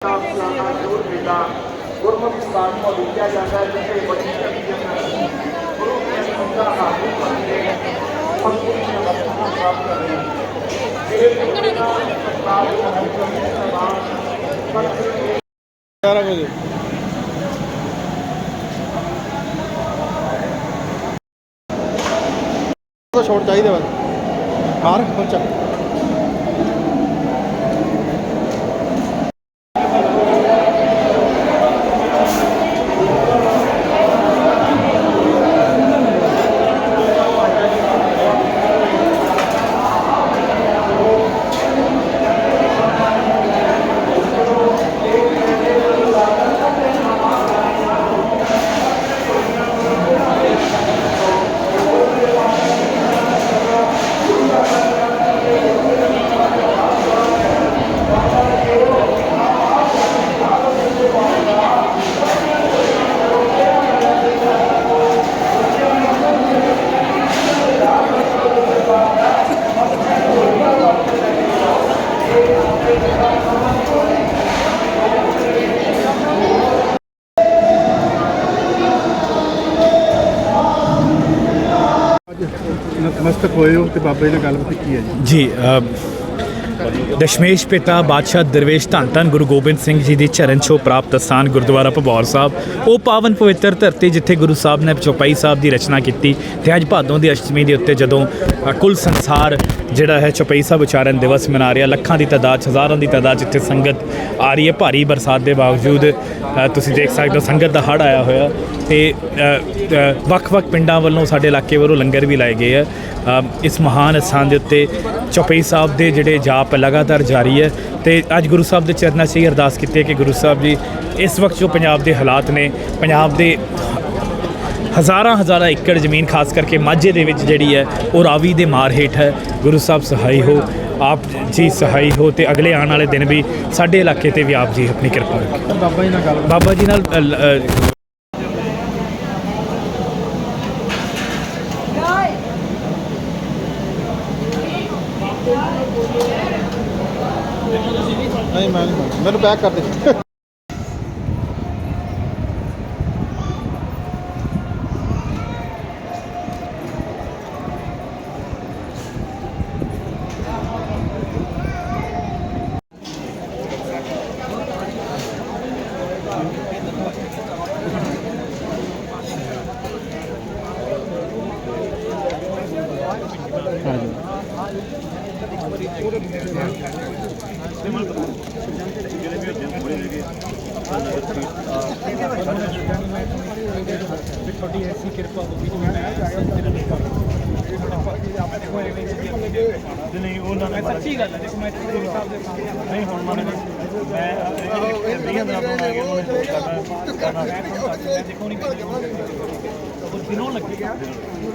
ਆਪਣਾ ਜੋਰ ਗੁਰਮੁਖੀ ਸਥਾਨ ਤੋਂ ਲਿਖਿਆ ਜਾਂਦਾ ਹੈ ਜਿੱਥੇ ਬੜੀ ਚੰਗੀ ਜਗ੍ਹਾ ਗੁਰੂ ਕੇ ਸੰਤਾਂ ਹਾਜ਼ਰ ਕਰਦੇ ਨੇ ਸੰਪੂਰਨ ਦੀਆਂ ਵਸਤੂਆਂ ਪ੍ਰਾਪਤ ਕਰਦੇ ਨੇ ਇਹ ਤਰੀਕੇ ਨਾਲ ਸਰਕਾਰ ਨੂੰ ਹਰ ਕੋਈ ਸਮਾਨ ਸਤਿ 11 ਵਜੇ ਛੋੜ ਚਾਹੀਦਾ ਵਾ। ਕਾਰ ਪਹੁੰਚਾ ਨਤਮਸਤਕ ਹੋਏ ਹੋ ਤੇ ਬਾਬਾ ਜੀ ਨਾਲ ਗੱਲਬਾਤ ਕੀ ਹੈ ਜੀ। ਜੀ ਦਸ਼ਮੇਸ਼ ਪਿਤਾ ਬਾਦਸ਼ਾਹ ਦਰਵੇਸ਼ ਧੰਨ ਧੰਨ ਗੁਰੂ ਗੋਬਿੰਦ ਸਿੰਘ ਜੀ ਦੀ ਚਰਨ ਛੋ ਪ੍ਰਾਪਤ ਸਥਾਨ ਗੁਰਦੁਆਰਾ ਭਬੌਰ ਸਾਹਿਬ। ਉਹ ਪਾਵਨ ਪਵਿੱਤਰ ਧਰਤੀ ਜਿੱਥੇ ਗੁਰੂ ਸਾਹਿਬ ਨੇ ਚੌਪਾਈ ਸਾਹਿਬ ਦੀ ਰਚਨਾ ਕੀਤੀ ਤੇ ਅੱਜ ਭਾਦੋਂ ਦੀ ਅਸ਼ਟਮੀ ਦੇ ਉੱਤੇ ਜਦੋਂ ਅ, ਕੁੱਲ ਸੰਸਾਰ ਜਿਹੜਾ ਹੈ ਚੌਪਈ ਸਾਹਿਬ ਉਚਾਰਨ ਦਿਵਸ ਮਨਾ ਰਿਹਾ ਲੱਖਾਂ ਦੀ ਤਾਦਾਦ ਹਜ਼ਾਰਾਂ ਦੀ ਤਾਦਾਦ ਜਿੱਥੇ ਸੰਗਤ ਆ ਰਹੀ ਹੈ ਭਾਰੀ ਬਰਸਾਤ ਦੇ ਬਾਵਜੂਦ ਤੁਸੀਂ ਦੇਖ ਸਕਦੇ ਹੋ ਸੰਗਤ ਦਾ ਹੜ ਆਇਆ ਹੋਇਆ ਤੇ ਵੱਖ-ਵੱਖ ਪਿੰਡਾਂ ਵੱਲੋਂ ਸਾਡੇ ਇਲਾਕੇ ਵੱਲੋਂ ਲੰਗਰ ਵੀ ਲਾਏ ਗਏ ਆ। ਇਸ ਮਹਾਨ ਅਸਥਾਨ ਦੇ ਉੱਤੇ ਚੌਪਈ ਸਾਹਿਬ ਦੇ ਜਿਹੜੇ ਜਾਪ ਲਗਾਤਾਰ ਜਾਰੀ ਹੈ ਤੇ ਅੱਜ ਗੁਰੂ ਸਾਹਿਬ ਦੇ ਚਰਨਾਂ 'ਚ ਇਹ ਅਰਦਾਸ ਕੀਤੀ ਹੈ ਕਿ ਗੁਰੂ ਸਾਹਿਬ ਜੀ ਇਸ ਵਕਤ ਜੋ ਪੰਜਾਬ ਦੇ ਹਾਲਾਤ ਨੇ ਪੰਜਾਬ ਦੇ ਹਜ਼ਾਰਾਂ ਹਜ਼ਾਰਾਂ ਏਕੜ ਜ਼ਮੀਨ ਖਾਸ ਕਰਕੇ ਮਾਝੇ ਦੇ ਵਿੱਚ ਜਿਹੜੀ ਹੈ ਉਹ ਰਾਵੀ ਦੇ ਮਾਰ ਹੇਠ ਹੈ। ਗੁਰੂ ਸਾਹਿਬ ਸਹਾਈ ਹੋ ਆਪ ਜੀ ਸਹਾਈ ਹੋ ਤੇ ਅਗਲੇ ਆਉਣ ਵਾਲੇ ਦਿਨ ਵੀ ਸਾਡੇ ਇਲਾਕੇ ਤੇ ਵੀ ਆਪ ਜੀ ਆਪਣੀ ਕਿਰਪਾ ਰੱਖੇ। ਬਾਬਾ ਜੀ ਨਾਲ ਬਾਬਾ ਜੀ ਨਾਲ ਅ, ਲ- ਅ, ਨਹੀਂ ਮੈਂ ਨਹੀਂ ਮੈਨੂੰ ਪੈਕ ਕਰ ਦੇ। ਨਹੀਂ ਉਹਨਾਂ ਨੇ ਸੱਚੀ ਗੱਲ ਹੈ ਦੇਖੋ ਮੈਂ ਗੁਰੂ ਸਾਹਿਬ ਦੇ ਨਹੀਂ ਹੁਣ ਮੰਨ ਮੈਂ 20 ਦਿਨਾਂ ਤੋਂ ਆ ਗਿਆ ਕਰਨਾ ਕਰਨਾ ਦੇਖੋ ਨਹੀਂ ਉਹ ਲੱਗੇ